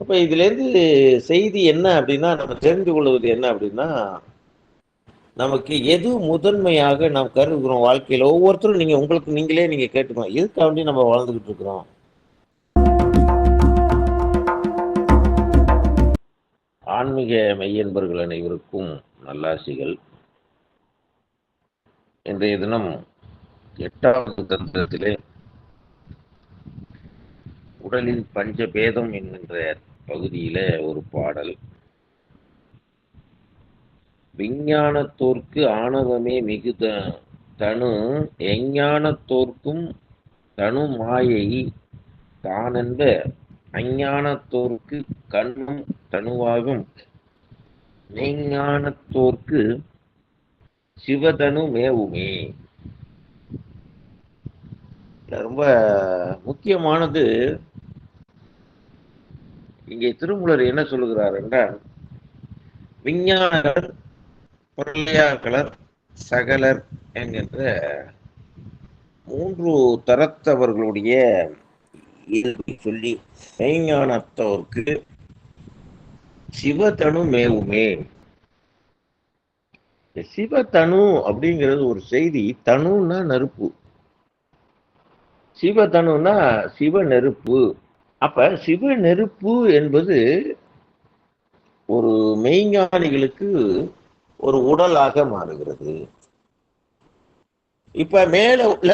அப்போ இதுலேருந்து செய்தி என்ன அப்படின்னா நம்ம தெரிந்து கொள்வது என்ன அப்படின்னா நமக்கு எது முதன்மையாக நாம் கருதுகிறோம் வாழ்க்கையில்? ஒவ்வொருத்தரும் நீங்கள் உங்களுக்கு நீங்களே நீங்கள் கேட்டுக்கணும் எதுக்காண்டி நம்ம வாழ்ந்துகிட்டு இருக்கிறோம்? ஆன்மீக மெய்யன்பர்கள் அனைவருக்கும் நல்லாசிகள். இன்றைய தினம் எட்டாவது தந்திரத்திலே உடலின் பஞ்சபேதம் என்கின்ற பகுதியில ஒரு பாடல். விஞ்ஞானத்தோர்க்கு ஆணவமே மிகுத தனு எஞ்ஞானத்தோர்க்கும் தனு மாயை தானென்ப அஞ்ஞானத்தோர்க்கு கண்ணும் தனுவாகும். மெய்ஞானத்தோர்க்கு சிவதனு மேவுமே. ரொம்ப முக்கியமானது இங்கே திருமூலர் என்ன சொல்லுகிறார் என்றால் விஞ்ஞானர் பொருளையாக்களர் சகலர் என்கின்ற மூன்று தரத்தவர்களுடைய இயல்பை சொல்லி மெய்ஞானத்தோர்க்கு சிவதனு மேவுமே. சிவதனு அப்படிங்கிறது ஒரு செய்தி தனுன்னா நெருப்பு. சிவதனுன்னா சிவ நெருப்பு அப்ப சிவ நெருப்பு என்பது ஒரு மெய்ஞானிகளுக்கு ஒரு உடலாக மாறுகிறது. இப்ப மேல உள்ள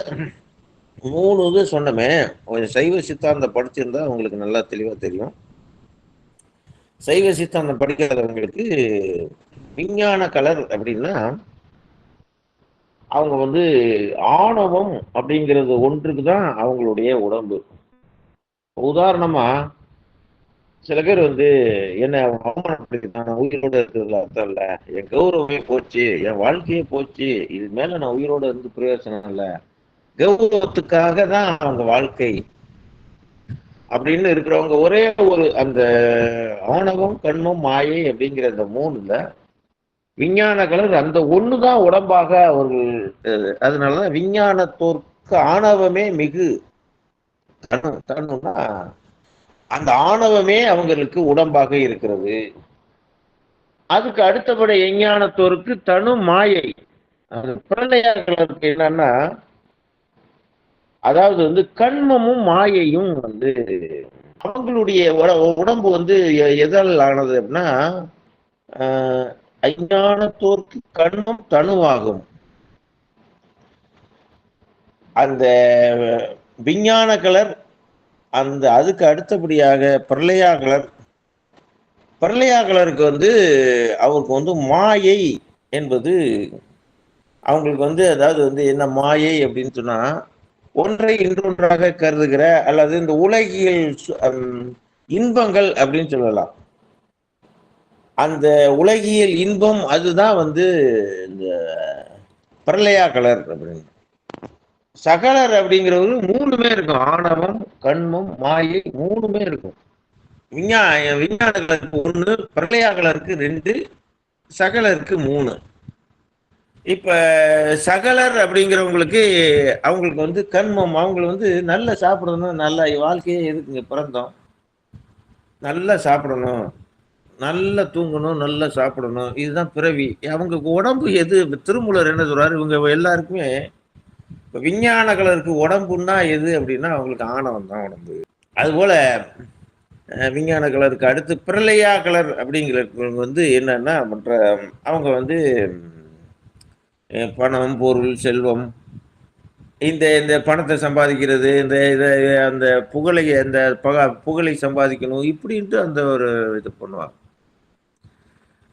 மூணு இது சொன்னமே கொஞ்சம் சைவ சித்தாந்தம் படிச்சிருந்தா உங்களுக்கு நல்லா தெளிவா தெரியும். சைவ சித்தாந்தம் படிக்காதவங்களுக்கு விஞ்ஞான கலர் அப்படின்னா அவங்க வந்து ஆணவம் அப்படிங்கிறது ஒன்றுக்கு தான் அவங்களுடைய உடம்பு. உதாரணமா சில பேர் வந்து என்ன அவமானப்படுத்தி நான் உயிரோட இருக்கிறதுல அர்த்தம் இல்லை. என் கௌரவமே போச்சு என் வாழ்க்கையே போச்சு. இது மேல நான் உயிரோட இருந்து பிரயோசனம் இல்ல. கௌரவத்துக்காக தான் அவங்க வாழ்க்கை. அப்படின்னு இருக்கிறவங்க ஒரே ஒரு அந்த ஆணவம் கண்மம் மாயை அப்படிங்கிற அந்த மூணுல விஞ்ஞான கலர் அந்த ஒண்ணுதான் உடம்பாக அவர்கள் அதனாலதான் விஞ்ஞானத்தோர்க்கு ஆணவமே மிகு. தனு அந்த ஆணவமே அவங்களுக்கு உடம்பாக இருக்கிறது. அதுக்கு அடுத்தபடி எஞ்ஞானத்தோருக்கு தனு மாயை. அது பிரளயாக்களுக்கு என்னன்னா அதாவது வந்து கண்மமும் மாயையும் வந்து அவங்களுடைய உட- உடம்பு வந்து எ- எதால் ஆனது அப்படின்னா ஆஹ், அஞ்ஞானத்தோர்க்கு கண்மம் தனுவாகும். அந்த விஞ்ஞான கலர் அந்த அதுக்கு அடுத்தபடியாக பிரளயா கலர். பிரளயா கலருக்கு வந்து அவருக்கு வந்து மாயை என்பது அவங்களுக்கு வந்து அதாவது வந்து என்ன மாயை அப்படின்னு சொன்னா ஒன்றை இன்றொன்றாக கருதுகிற அல்லது இந்த உலகியல் சு- இன்பங்கள் அப்படின்னு சொல்லலாம். அந்த உலகியல் இன்பம் அதுதான் வந்து இந்த பிரளயா கலர் அப்படின்னு. சகலர் அப்படிங்கிறவரு மூணுமே இருக்கும். ஆணவம் கண்மம் மாயை மூணுமே இருக்கும். விஞ்ஞா விஞ்ஞான கலருக்கு ஒன்று பிரளயாகலருக்கு ரெண்டு சகலருக்கு மூணு. இப்ப சகலர் அப்படிங்கிறவங்களுக்கு அவங்களுக்கு வந்து கண்மம் அவங்களை வந்து நல்லா சாப்பிடணும். நல்ல வாழ்க்கையே எதுக்குங்க? பிறந்தோம். நல்லா சாப்பிடணும். நல்லா தூங்கணும் நல்லா சாப்பிடணும். இதுதான் பிறவி. அவங்க உடம்பு எது? திருமூலர் என்ன சொல்றாரு? இவங்க எல்லாருக்குமே இப்ப விஞ்ஞான கலருக்கு உடம்புன்னா எது அப்படின்னா அவங்களுக்கு ஆணவம் தான் உடம்பு. அதுபோல விஞ்ஞான கலருக்கு அடுத்து பிரளயா கலர் அப்படிங்கிறவங்க வந்து என்னன்னா மற்ற அவங்க வந்து பணம் பொருள் செல்வம் இந்த இந்த பணத்தை சம்பாதிக்கிறது இந்த இதை அந்த புகழை அந்த புகழை சம்பாதிக்கணும் இப்படின்ட்டு அந்த ஒரு இது பண்ணுவாங்க.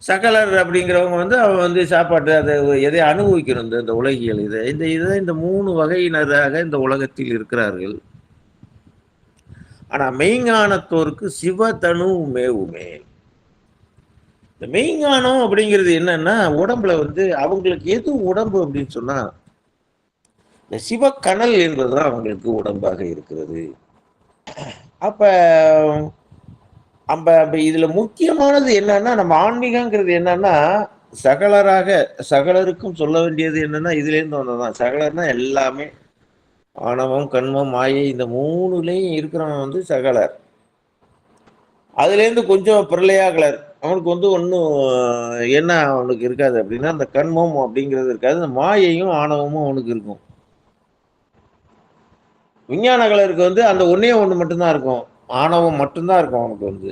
சகலர் அப்படிங்கிறவங்க வந்து அவன் வந்து சாப்பாட்டு அதை எதை அனுபவிக்கிறோம் இந்த இந்த உலகியல் இதை. இந்த இதை இந்த மூணு வகையினராக இந்த உலகத்தில் இருக்கிறார்கள். ஆனால் மெய்ஞானத்தோருக்கு சிவதனு மேவுமே இந்த மெய்ஞானம் அப்படிங்கிறது என்னன்னா உடம்புல வந்து அவங்களுக்கு எது உடம்பு அப்படின்னு சொன்னா இந்த சிவக்கனல் என்பதுதான் அவங்களுக்கு உடம்பாக இருக்கிறது. அப்போ அப்ப அப்ப இதுல முக்கியமானது என்னன்னா நம்ம ஆன்மீகங்கிறது என்னன்னா சகலராக சகலருக்கும் சொல்ல வேண்டியது என்னன்னா இதுல இருந்து வந்ததுதான். சகலர்னா எல்லாமே ஆணவம் கண்மம் மாயை இந்த மூணுலையும் இருக்கிறவன் வந்து சகலர். அதுலேருந்து கொஞ்சம் பிரளையாகலர். அவனுக்கு வந்து ஒன்றும் என்ன அவனுக்கு இருக்காது அப்படின்னா அந்த கண்மம் அப்படிங்கிறது இருக்காது. அந்த மாயையும் ஆணவமும் அவனுக்கு இருக்கும். விஞ்ஞானகலருக்கு வந்து அந்த ஒன்றே ஒன்று மட்டும்தான் இருக்கும். ஆணவம் மட்டும்தான் இருக்கும் அவனுக்கு வந்து.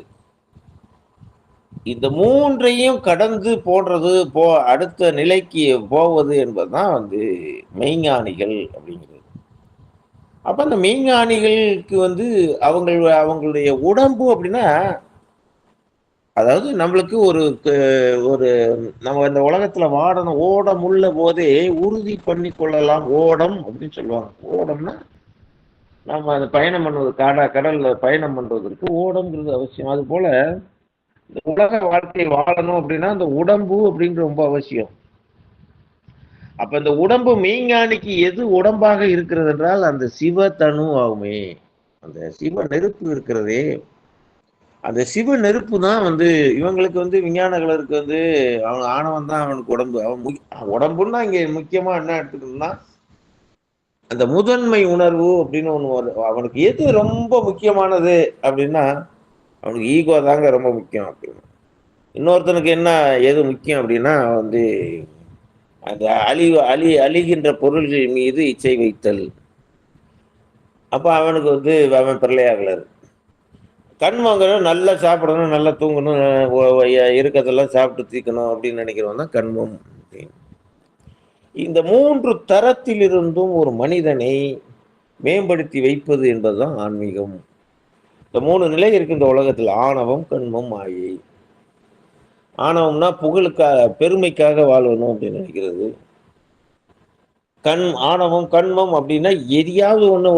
இந்த மூன்றையும் கடந்து போடுறது போ அடுத்த நிலைக்கு போவது என்பதுதான் வந்து மெய்ஞானிகள் அப்படிங்கிறது. அப்ப அந்த மெய்ஞானிகளுக்கு வந்து அவங்க அவங்களுடைய உடம்பு அப்படின்னா அதாவது நம்மளுக்கு ஒரு ஒரு நம்ம இந்த உலகத்துல வாடணும் ஓடம் உள்ள போதே உறுதி பண்ணி கொள்ளலாம் ஓடம் அப்படின்னு சொல்லுவாங்க. ஓடம்னா நம்ம அந்த பயணம் பண்ணுவது காடா கடல்ல பயணம் பண்றதற்கு ஓடம்ங்கிறது அவசியம். அது போல இந்த உலக வாழ்க்கையை வாழணும் அப்படின்னா அந்த உடம்பு அப்படின்றது ரொம்ப அவசியம். அப்ப இந்த உடம்பு மெய்ஞானிக்கு எது உடம்பாக இருக்கிறது என்றால் அந்த சிவ தனு ஆகுமே. அந்த சிவ நெருப்பு இருக்கிறதே. அந்த சிவ நெருப்பு தான் வந்து இவங்களுக்கு வந்து விஞ்ஞானங்களுக்கு வந்து அவன் ஆணவன் தான் அவனுக்கு உடம்பு. அவன் உடம்புன்னா இங்க முக்கியமா என்ன எடுத்துக்கணும்னா அந்த முதன்மை உணர்வு அப்படின்னு ஒன்று அவனுக்கு எது ரொம்ப முக்கியமானது அப்படின்னா அவனுக்கு ஈகோ தாங்க ரொம்ப முக்கியம் அப்படின்னு. இன்னொருத்தனுக்கு என்ன எது முக்கியம் அப்படின்னா வந்து அந்த அழிவு அழி அழிகின்ற பொருள்கள் மீது இச்சை வைத்தல். அப்போ அவனுக்கு வந்து அவன் பிள்ளையாகலர். கண் வாங்கணும் நல்லா சாப்பிடணும் நல்லா தூங்கணும் இருக்கிறதெல்லாம் சாப்பிட்டு தீக்கணும் அப்படின்னு நினைக்கிறவன் தான் கண்மம் இந்த மூன்று தரத்திலிருந்தும் ஒரு மனிதனை மேம்படுத்தி வைப்பது என்பதுதான் ஆன்மீகம். இந்த மூணு நிலை இருக்கு இந்த உலகத்தில். ஆணவம் கண்மம் மாயை. ஆணவம்னா புகழுக்காக பெருமைக்காக வாழணும் அப்படின்னு நினைக்கிறது. கண் ஆணவம் கண்மம் அப்படின்னா எதையாவது ஒன்று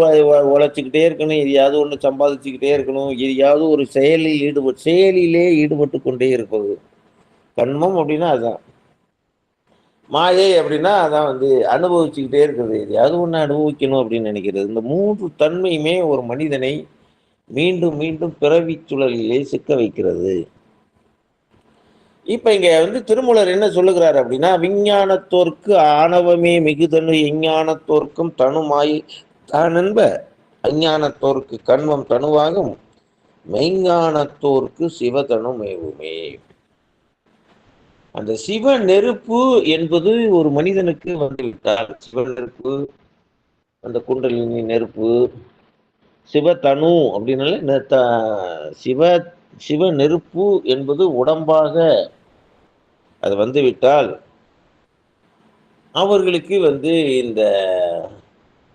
உழைச்சிக்கிட்டே இருக்கணும் எதையாவது ஒன்று சம்பாதிச்சுக்கிட்டே இருக்கணும் எதையாவது ஒரு செயலில் ஈடுபட்டு செயலிலே ஈடுபட்டு கொண்டே இருப்பது. கண்மம் அப்படின்னா அதுதான். மாயை அப்படின்னா அதான் வந்து அனுபவிச்சுக்கிட்டே இருக்கிறது. எதையாவது ஒன்று அனுபவிக்கணும் அப்படின்னு நினைக்கிறது. இந்த மூன்று தன்மையுமே ஒரு மனிதனை மீண்டும் மீண்டும் பிறவி சுழலிலே சிக்க வைக்கிறது. இப்போ இங்கே வந்து திருமூலர் என்ன சொல்லுகிறார் அப்படின்னா விஞ்ஞானத்தோர்க்கு ஆணவமே மிகுதனு எஞ்ஞானத்தோர்க்கும் தனுமாய் தானென்ப அஞ்ஞானத்தோர்க்கு கண்மம் தனுவாகும் மெய்ஞானத்தோர்க்கு சிவதனு மேவுமே அந்த சிவ நெருப்பு என்பது ஒரு மனிதனுக்கு வந்துவிட்டால் சிவ நெருப்பு அந்த குண்டலினி நெருப்பு சிவதனு அப்படின்னால சிவ சிவ நெருப்பு என்பது உடம்பாக அது வந்துவிட்டால் அவர்களுக்கு வந்து இந்த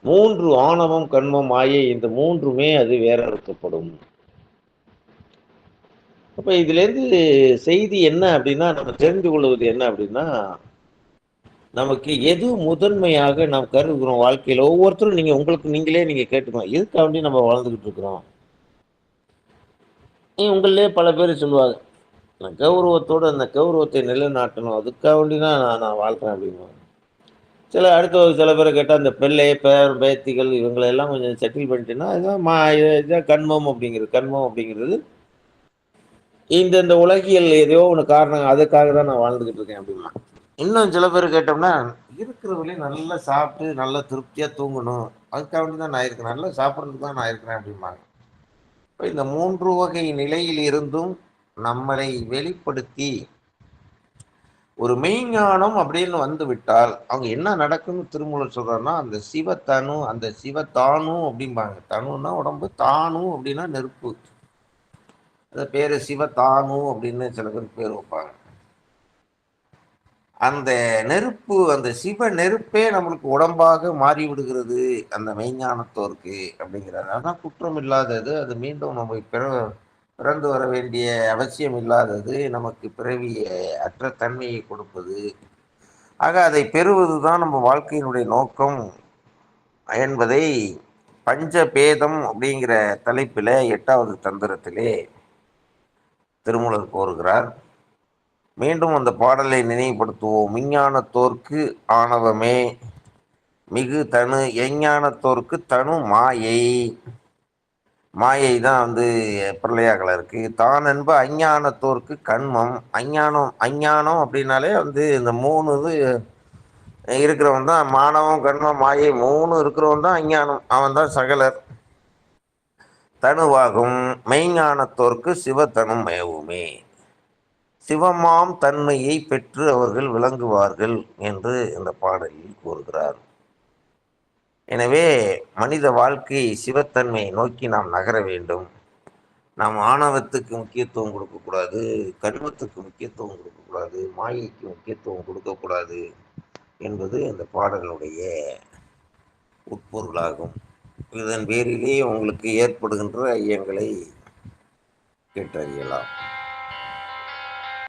மூன்று ஆணவம் கண்மம் ஆய இந்த மூன்றுமே அது வேற அறுக்கப்படும் அப்போ இதுலேருந்து செய்தி என்ன அப்படின்னா நம்ம தெரிந்து கொள்வது என்ன அப்படின்னா நமக்கு எது முதன்மையாக நாம் கருதுகிறோம் வாழ்க்கையில்? ஒவ்வொருத்தரும் நீங்கள் உங்களுக்கு நீங்களே நீங்கள் கேட்டுக்கணும் வேண்டி நம்ம வாழ்ந்துக்கிட்டு இருக்கிறோம்? உங்களே பல பேர் சொல்லுவாங்க நான் கௌரவத்தோடு அந்த கௌரவத்தை நிலைநாட்டணும். அதுக்காக வேண்டி தான் நான் நான் வாழ்கிறேன் அப்படின்னு சில அடுத்த சில பேரை கேட்டால் அந்த பிள்ளை பேர் பேத்திகள் இவங்களெல்லாம் கொஞ்சம் செட்டில் பண்ணிட்டேன்னா இதுதான் மா இதான் கண்மம் அப்படிங்கிறது கண்மம் அப்படிங்கிறது இந்த இந்த உலகியல் எதையோ ஒன்று காரணம் அதுக்காக தான் நான் வாழ்ந்துக்கிட்டு இருக்கேன் அப்படின்னா. இன்னும் சில பேர் கேட்டோம்னா இருக்கிறவங்களே நல்லா சாப்பிட்டு நல்லா திருப்தியாக தூங்கணும். அதுக்காக வேண்டி தான் நான் இருக்கிறேன். நல்லா சாப்பிட்றதுக்கு தான் நான் இருக்கிறேன் அப்படிம்பாங்க. இப்போ இந்த மூன்று வகை நிலையில் இருந்தும் நம்மளை வெளிப்படுத்தி ஒரு மெய்ஞானம் அப்படின்னு வந்து விட்டால் அவங்க என்ன நடக்கும்னு திருமூலர் சொல்றாருன்னா அந்த சிவ தனு அந்த சிவ தானு அப்படிம்பாங்க. தனுன்னா உடம்பு தானு அப்படின்னா நெருப்பு. பேரு சிவதானு அப்படின்னு சில பேர் பேர் வைப்பாங்க. அந்த நெருப்பு அந்த சிவ நெருப்பே நம்மளுக்கு உடம்பாக மாறி விடுகிறது அந்த மெய்ஞானத்தோருக்கு அப்படிங்கிறாங்க ஆனால் குற்றம் இல்லாதது அது மீண்டும் நம்ம பிற பிறந்து வர வேண்டிய அவசியம் இல்லாதது நமக்கு பிறவிய அற்ற தன்மையை கொடுப்பது. ஆக அதை பெறுவது தான் நம்ம வாழ்க்கையினுடைய நோக்கம் என்பதை பஞ்ச பேதம் அப்படிங்கிற தலைப்பில் எட்டாவது தந்திரத்திலே திருமூலர் கோருகிறார். மீண்டும் அந்த பாடலை நினைவுபடுத்துவோம். விஞ்ஞானத்தோர்க்கு ஆணவமே மிகு தனு எஞ்ஞானத்தோர்க்கு தனு மாயை. மாயை தான் வந்து பிரளையாக்கள் இருக்குது தான் என்ப அஞ்ஞானத்தோர்க்கு கண்மம். அஞ்ஞானம் அஞ்ஞானம் அப்படின்னாலே வந்து இந்த மூணு இது இருக்கிறவன் தான். மானவம் கண்மம் மாயை மூணு இருக்கிறவன் தான் அஞ்ஞானம். அவன் தான் சகலர். தனுவாகும் மெய்ஞானத்தோர்க்கு சிவத்தனும் மேவுமே. சிவமாம் தன்மையை பெற்று அவர்கள் விளங்குவார்கள் என்று இந்த பாடலில் கூறுகிறார். எனவே மனித வாழ்க்கை சிவத்தன்மையை நோக்கி நாம் நகர வேண்டும். நாம் ஆணவத்துக்கு முக்கியத்துவம் கொடுக்கக்கூடாது கர்மத்துக்கு முக்கியத்துவம் கொடுக்கக்கூடாது மாயைக்கு முக்கியத்துவம் கொடுக்கக்கூடாது என்பது இந்த பாடலுடைய உட்பொருளாகும். இதன் பேரிலே உங்களுக்கு ஏற்படுகின்ற ஐயங்களை கேட்டறியலாம்.